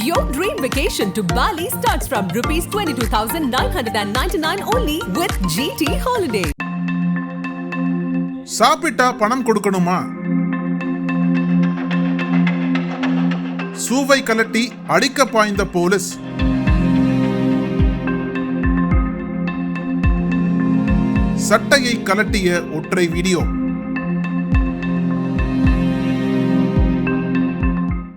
Your dream vacation to Bali starts from rupees 22,999 only with GT Holiday. சாப்பிட்டா பணம் கொடுக்கணுமா சூவை கலட்டி அடிக்க பாய்ந்த போலீஸ் சட்டையை கலட்டிய ஒற்றை வீடியோ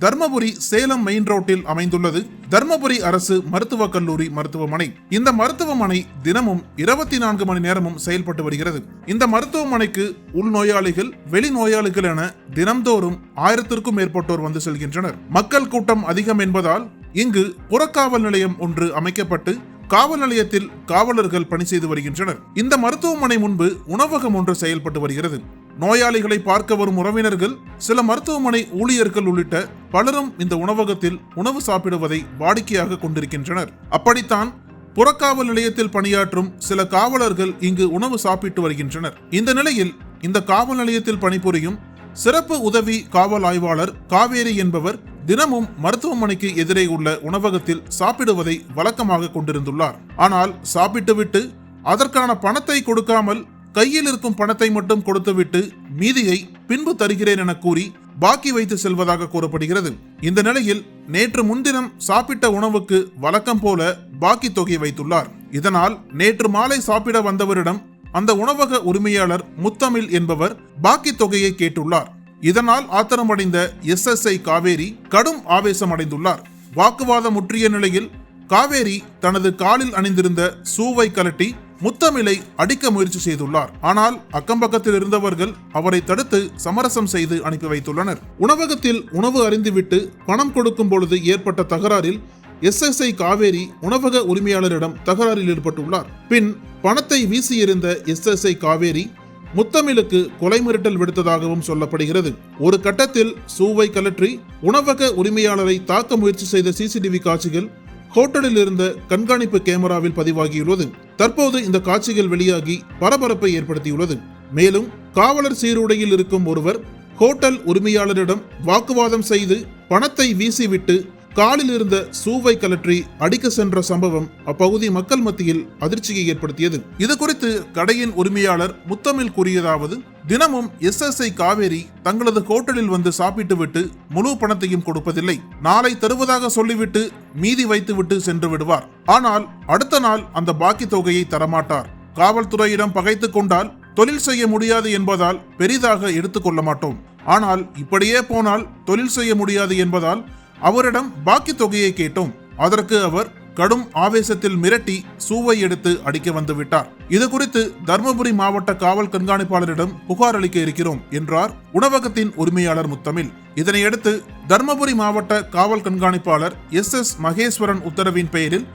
தர்மபுரி சேலம் மெயின் ரோட்டில் அமைந்துள்ளது. தர்மபுரி அரசு மருத்துவக் கல்லூரி மருத்துவமனை. இந்த மருத்துவமனை தினமும் இருபத்தி நான்கு மணி நேரமும் செயல்பட்டு வருகிறது. இந்த மருத்துவமனைக்கு உள்நோயாளிகள் வெளி நோயாளிகள் என தினம்தோறும் ஆயிரத்திற்கும் மேற்பட்டோர் வந்து செல்கின்றனர். மக்கள் கூட்டம் அதிகம் என்பதால் இங்கு புறக்காவல் நிலையம் ஒன்று அமைக்கப்பட்டு காவல் நிலையத்தில் காவலர்கள் பணி செய்து வருகின்றனர். இந்த மருத்துவமனை முன்பு உணவகம் ஒன்று செயல்பட்டு வருகிறது. நோயாளிகளை பார்க்க வரும் உறவினர்கள் சில மருத்துவமனை ஊழியர்கள் உள்ளிட்ட பலரும் இந்த உணவகத்தில் உணவு சாப்பிடுவதை வாடிக்கையாக கொண்டிருக்கின்றனர். அப்படித்தான் புறக்காவல் நிலையத்தில் பணியாற்றும் சில காவலர்கள் இங்கு உணவு சாப்பிட்டு வருகின்றனர். இந்த நிலையில் இந்த காவல் நிலையத்தில் பணிபுரியும் சிறப்பு உதவி காவல் ஆய்வாளர் காவேரி என்பவர் தினமும் மருத்துவமனைக்கு எதிரே உள்ள உணவகத்தில் சாப்பிடுவதை வழக்கமாக கொண்டிருந்துள்ளார். ஆனால் சாப்பிட்டுவிட்டு அதற்கான பணத்தை கொடுக்காமல் கையில் இருக்கும் பணத்தை மட்டும் கொடுத்துவிட்டு மீதியை பின்பு தருகிறேன் என கூறி பாக்கி வைத்து செல்வதாக கூறப்படுகிறது. இந்த நிலையில் நேற்று முன்தினம் சாப்பிட்ட உணவுக்கு வழக்கம் போல பாக்கி தொகை வைத்துள்ளார். இதனால் நேற்று மாலை சாப்பிட வந்தவரிடம் அந்த உணவக உரிமையாளர் முத்தமிழ் என்பவர் பாக்கி தொகையை கேட்டுள்ளார். இதனால் ஆத்திரமடைந்த எஸ் எஸ் ஐ காவேரி கடும் ஆவேசம் அடைந்துள்ளார் வாக்குவாதம் முற்றிய நிலையில் காவேரி தனது காலில் அணிந்திருந்த சூவை கலட்டி முத்தமிழை அடிக்க முயற்சி செய்துள்ளார். ஆனால் அக்கம்பக்கத்தில் இருந்தவர்கள் அவரை தடுத்து சமரசம் செய்து அனுப்பி வைத்துள்ளனர். உணவகத்தில் உணவு அறிந்துவிட்டு பணம் கொடுக்கும் பொழுது ஏற்பட்ட தகராறில் எஸ்எஸ்ஐ காவேரி உணவக உரிமையாளரிடம் தகராறில் ஈடுபட்டுள்ளார். பின் பணத்தை வீசி எறிந்த எஸ்எஸ்ஐ காவேரி முத்தமிழுக்கு கொலை மிரட்டல் விடுத்ததாகவும் சொல்லப்படுகிறது. ஒரு கட்டத்தில் சூவை கலற்றி உணவக உரிமையாளரை தாக்க முயற்சி செய்த சிசிடிவி காட்சிகள் ஹோட்டலில் இருந்த கண்காணிப்பு கேமராவில் பதிவாகியுள்ளது. தற்போது இந்த காட்சிகள் வெளியாகி பரபரப்பை ஏற்படுத்தியுள்ளது. மேலும் காவலர் சீருடையில் இருக்கும் ஒருவர் ஹோட்டல் உரிமையாளரிடம் வாக்குவாதம் செய்து பணத்தை வீசிவிட்டு காலில் இருந்த சூவை கலற்றி அடிக்க சென்ற சம்பவம் அப்பகுதி மக்கள் மத்தியில் அதிர்ச்சியை ஏற்படுத்தியது. இது குறித்து கடையின் உரிமையாளர் முத்தமிழ் கூறியதாவது தினமும் எஸ்எஸ்ஐ காவேரி தங்களது ஹோட்டலில் வந்து சாப்பிட்டுவிட்டு முழு பணத்தையும் கொடுப்பதில்லை. நாளை தருவதாக சொல்லிவிட்டு மீதி வைத்துவிட்டு சென்று விடுவார். ஆனால் அடுத்த நாள் அந்த பாக்கி தொகையை தரமாட்டார். காவல்துறையிடம் பகைத்துக் கொண்டால் தொழில் செய்ய முடியாது என்பதால் பெரிதாக எடுத்துக்கொள்ள மாட்டோம். ஆனால் இப்படியே போனால் தொழில் செய்ய முடியாது என்பதால் அவரிடம் பாக்கி தொகையை கேட்டோம். அதற்கு அவர் கடும் ஆவேசத்தில் மிரட்டி சூவை எடுத்து அடிக்க வந்துவிட்டார் இது குறித்து தர்மபுரி மாவட்ட காவல் கண்காணிப்பாளரிடம் புகார் அளிக்க இருக்கிறோம் என்றார் உணவகத்தின் உரிமையாளர் முத்தமிழ். இதனையடுத்து தர்மபுரி மாவட்ட காவல் கண்காணிப்பாளர் எஸ் எஸ் மகேஸ்வரன் உத்தரவின் பெயரில்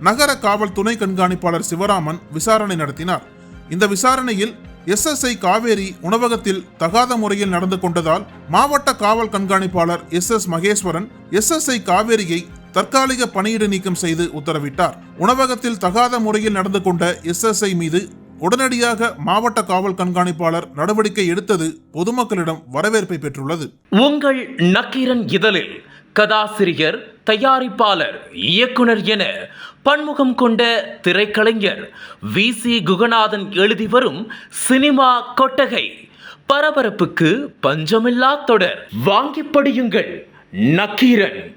நகர காவல் துணை கண்காணிப்பாளர் சிவராமன் விசாரணை நடத்தினார். இந்த விசாரணையில் எஸ்எஸ்ஐ காவேரி உணவகத்தில் தகாத முறையில் நடந்து கொண்டதால் மாவட்ட காவல் கண்காணிப்பாளர் எஸ் எஸ் மகேஸ்வரன் எஸ்எஸ்ஐ காவேரியை தற்காலிக பணியிட நீக்கம் செய்து உத்தரவிட்டார். உணவகத்தில் தகாத முறையில் நடந்து கொண்ட எஸ்எஸ்ஐ மீது உடனடியாக மாவட்ட காவல் கண்காணிப்பாளர் நடவடிக்கை எடுத்தது பொதுமக்களிடம் வரவேற்பை பெற்றுள்ளது. உங்கள் நக்கீரன் இதழில் கதாசிரியர் தயாரிப்பாளர் இயக்குனர் என பன்முகம் கொண்ட திரைக்கலைஞர் வி. சி. குகநாதன் எழுதி வரும் சினிமா கொட்டகை பரபரப்புக்கு பஞ்சமில்லா தொடர். வாங்கி படியுங்கள் நக்கீரன்.